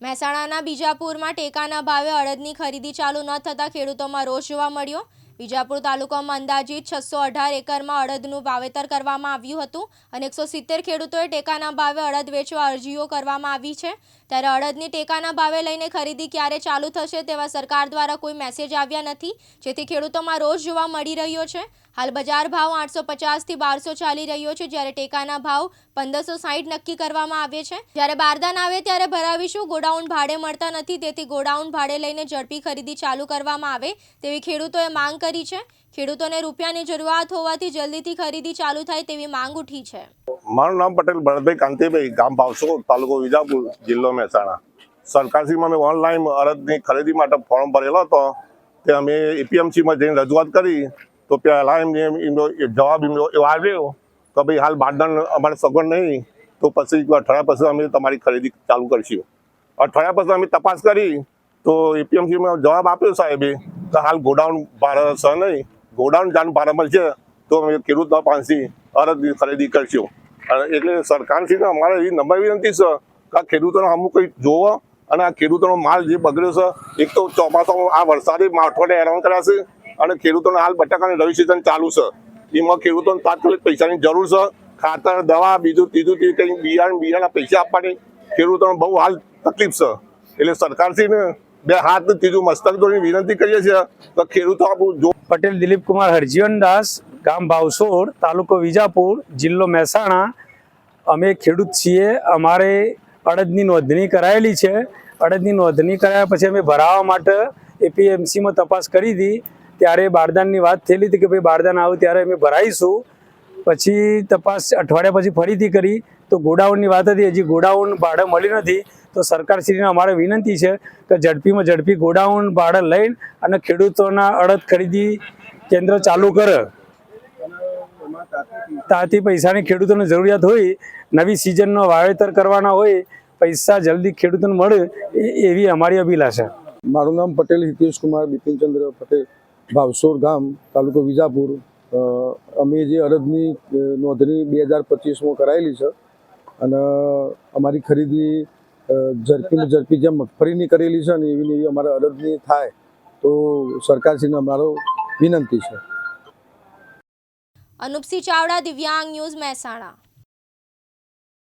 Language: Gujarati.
મહેસાણાના બીજાપુરમાં ટેકાના ભાવે અડદની ખરીદી ચાલુ ન થતાં ખેડૂતોમાં રોષ જોવા મળ્યો. બીજાપુર તાલુકામાં અંદાજિત છસો અઢાર એકરમાં અડદનું વાવેતર કરવામાં આવ્યું હતું અને એકસો સિત્તેર ખેડૂતોએ ટેકાના ભાવે અડદ વેચવા અરજીઓ કરવામાં આવી છે. ત્યારે અડદની ટેકાના ભાવે લઈને ખરીદી ક્યારે ચાલુ થશે તેવા સરકાર દ્વારા કોઈ મેસેજ આવ્યા નથી, જેથી ખેડૂતોમાં રોષ જોવા મળી રહ્યો છે. હાલ બજાર ભાવ આઠસો પચાસથી બારસો ચાલી રહ્યો છે, જ્યારે ટેકાના ભાવ પંદરસો સાઠ નક્કી કરવામાં આવે છે. જ્યારે બારદાન આવે ત્યારે ભરાવીશું, ગોડાઉન ભાડે મળતા નથી, તેથી ગોડાઉન ભાડે લઈને ઝડપી ખરીદી ચાલુ કરવામાં આવે, તેવી ખેડૂતોએ માંગ કરી છે. ખેડૂતોને રૂપિયાની જરૂરિયાત હોવાથી જલ્દીથી ખરીદી ચાલુ થાય તેવી માંગ ઉઠી છે. મારું નામ પટેલ ભરતભાઈ કાંતિભાઈ, ગામ ભાવસો તાલુકો વિજાપુર, જિલ્લો મહેસાણા. સરકારશ્રીમાં અમે ઓનલાઈન અરજની ખરીદી માટે ફોર્મ ભરેલો હતો. તે અમે એપીએમસીમાં જઈને રજૂઆત કરી. તો પહેલાં એમને એમનો જવાબ એમનો એવો આવ્યો કે ભાઈ, હાલ બારદાન અમારે સગવડ નહીં. તો પછી અઠવાડિયા પછી અમે તમારી ખરીદી ચાલુ કરીશું. અઠવાડિયા પછી અમે તપાસ કરી. તો એપીએમસીમાં જવાબ આપ્યો સાહેબે. હાલ ગોડાઉન ભારત છે નહીં. ગોડાઉન જાણ ભારતમાં છે, તો અમે ખેડૂત પાસેથી અરજની ખરીદી કરશું. અને એટલે સરકારશ્રીને અમારે એ નંબર વિનંતી છે કે આ ખેડૂતોને અમુક કંઈક જોવો અને આ ખેડૂતોનો માલ જે બગડ્યો છે, એક તો ચોમાસામાં આ વરસાદી માઠોને હેરાન કર્યા છે અને ખેડૂતોને હાલ બટાકાની રવિ સિઝન ચાલુ છે. એમાં ખેડૂતોને તાત્કાલિક પૈસાની જરૂર છે, ખાતર, દવા, બીજું, ત્રીજું ત્રીજું કંઈ બિયારણ, બિયારણના પૈસા આપવાની ખેડૂતોને બહુ હાલ તકલીફ છે. એટલે સરકારશ્રીને બે હાથ ત્રીજું મસ્તક જોડીને વિનંતી કરીએ છીએ. તો ખેડૂતો આપણું જો પટેલ દિલીપ કુમાર, હરજીવન દાસ, ગામ ભાવસોડ તાલુકો વિજાપુર, જિલ્લો મહેસાણા. અમે ખેડૂત છીએ. અમારે અડદની નોંધણી કરાયેલી છે. અડદની નોંધણી કરાયા પછી અમે ભરાવા માટે એપીએમસીમાં તપાસ કરી હતી. ત્યારે બારદાનની વાત થયેલી હતી કે ભાઈ બારદાન આવે ત્યારે અમે ભરાઈશું. પછી તપાસ અઠવાડિયા પછી ફરીથી કરી. તો ગોડાઉનની વાત હતી. હજી ગોડાઉન ભાડે મળી નથી. તો સરકારશ્રીને અમારે વિનંતી છે કે ઝડપીમાં ઝડપી ગોડાઉન ભાડે લઈને અને ખેડૂતોના અડદ ખરીદી કેન્દ્ર ચાલુ કરે. તાથી પૈસાની ખેડૂતોને જરૂરિયાત હોય, નવી સિઝનનો વાવેતર કરવાના હોય, પૈસા જલ્દી ખેડૂતોને મળે એવી અમારી અભિલાષા. મારું નામ પટેલ હિતેશ કુમાર બિપિનચંદ્ર પટેલ, ભાવસોર ગામ, તાલુકો વિજાપુર. અમે જે અરજની નોંધણી બે હજાર પચીસમાં કરાયેલી છે અને અમારી ખરીદી ઝડપીમાં ઝડપી જેમ મગફળીની કરેલી છે ને એવી એવી અમારે અરદની થાય, તો સરકારશ્રીને અમારો વિનંતી છે. અનુપસિંહ ચાવડા, દિવ્યાંગ ન્યૂઝ મહેસાણા.